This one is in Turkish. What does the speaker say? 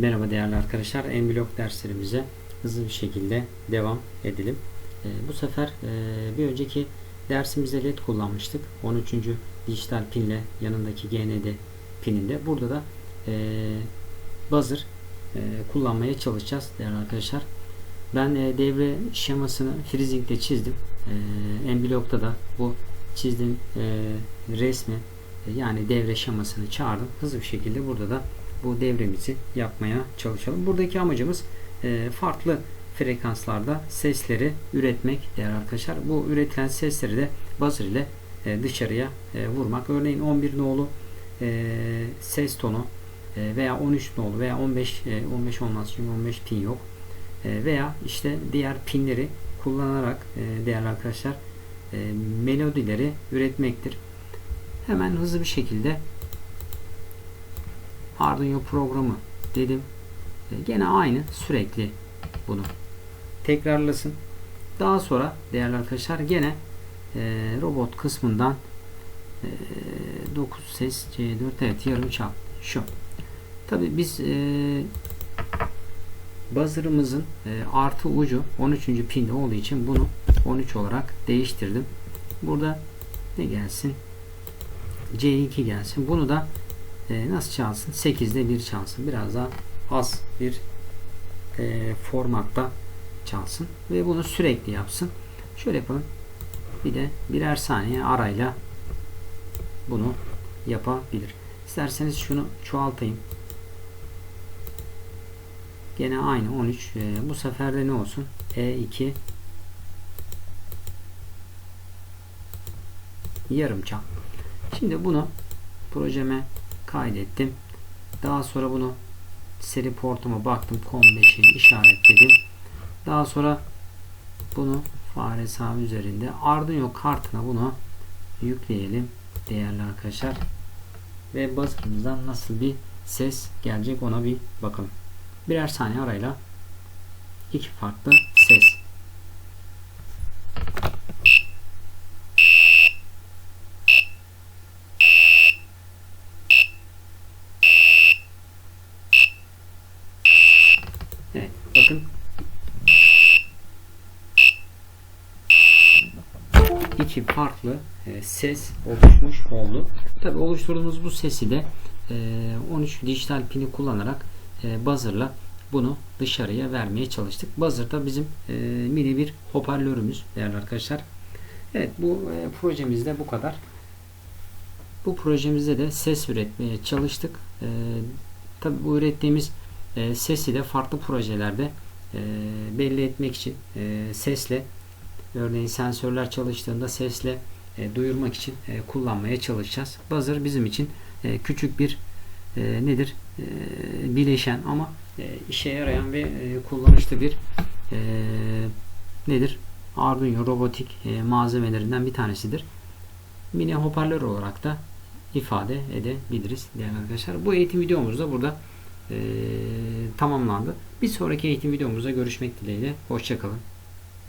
Merhaba değerli arkadaşlar. Enblok derslerimize hızlı bir şekilde devam edelim. Ee, bu sefer e, bir önceki dersimizde LED kullanmıştık. 13. dijital pinle yanındaki GND pininde. Burada da e, buzzer e, kullanmaya çalışacağız değerli arkadaşlar. Ben e, devre şemasını freezing'de çizdim. E, Enblok'ta da bu çizdiğim e, resmi e, yani devre şemasını çağırdım. Hızlı bir şekilde burada da bu devremizi yapmaya çalışalım. Buradaki amacımız e, farklı frekanslarda sesleri üretmek değerli arkadaşlar. Bu üretilen sesleri de buzzer ile e, dışarıya e, vurmak. Örneğin 11 nolu e, ses tonu e, veya 13 nolu veya 15 e, 15 olmaz çünkü 15 pin yok. E, veya işte diğer pinleri kullanarak e, değerli arkadaşlar e, melodileri üretmektir. Hemen hızlı bir şekilde Arduino programı dedim. E, gene aynı sürekli bunu tekrarlasın. Daha sonra değerli arkadaşlar gene e, robot kısmından e, 9 ses C4 evet yarım çap şu. Tabi biz e, buzzer'ımızın e, artı ucu 13. pinde olduğu için bunu 13 olarak değiştirdim. Burada ne gelsin? C2 gelsin. Bunu da e, nasıl çalsın? 8'de 1 çalsın. Biraz daha az bir e, formatta çalsın. Ve bunu sürekli yapsın. Şöyle yapalım. Bir de birer saniye arayla bunu yapabilir. İsterseniz şunu çoğaltayım. Gene aynı 13. E, bu sefer de ne olsun? E2 yarım çal. Şimdi bunu projeme kaydettim. Daha sonra bunu seri portuma baktım. COM5'i işaretledim. Daha sonra bunu fare sağ üzerinde Arduino kartına bunu yükleyelim değerli arkadaşlar. Ve buzzer'ımızdan nasıl bir ses gelecek ona bir bakalım. Birer saniye arayla iki farklı ses. Evet bakın iki farklı e, ses oluşmuş oldu. Tabi oluşturduğumuz bu sesi de e, 13 dijital pini kullanarak e, buzzer'la bunu dışarıya vermeye çalıştık. Buzzer da bizim e, mini bir hoparlörümüz değerli arkadaşlar. Evet bu e, projemizde bu kadar. Bu projemizde de ses üretmeye çalıştık. E, Tabi bu ürettiğimiz e, sesi de farklı projelerde e, belli etmek için e, sesle örneğin sensörler çalıştığında sesle e, duyurmak için e, kullanmaya çalışacağız. Buzzer bizim için e, küçük bir e, nedir e, bileşen ama e, işe yarayan ve e, kullanışlı bir e, nedir Arduino robotik e, malzemelerinden bir tanesidir. Mini hoparlör olarak da ifade edebiliriz değerli arkadaşlar. Bu eğitim videomuz da burada e, tamamlandı. Bir sonraki eğitim videomuzda görüşmek dileğiyle. Hoşçakalın.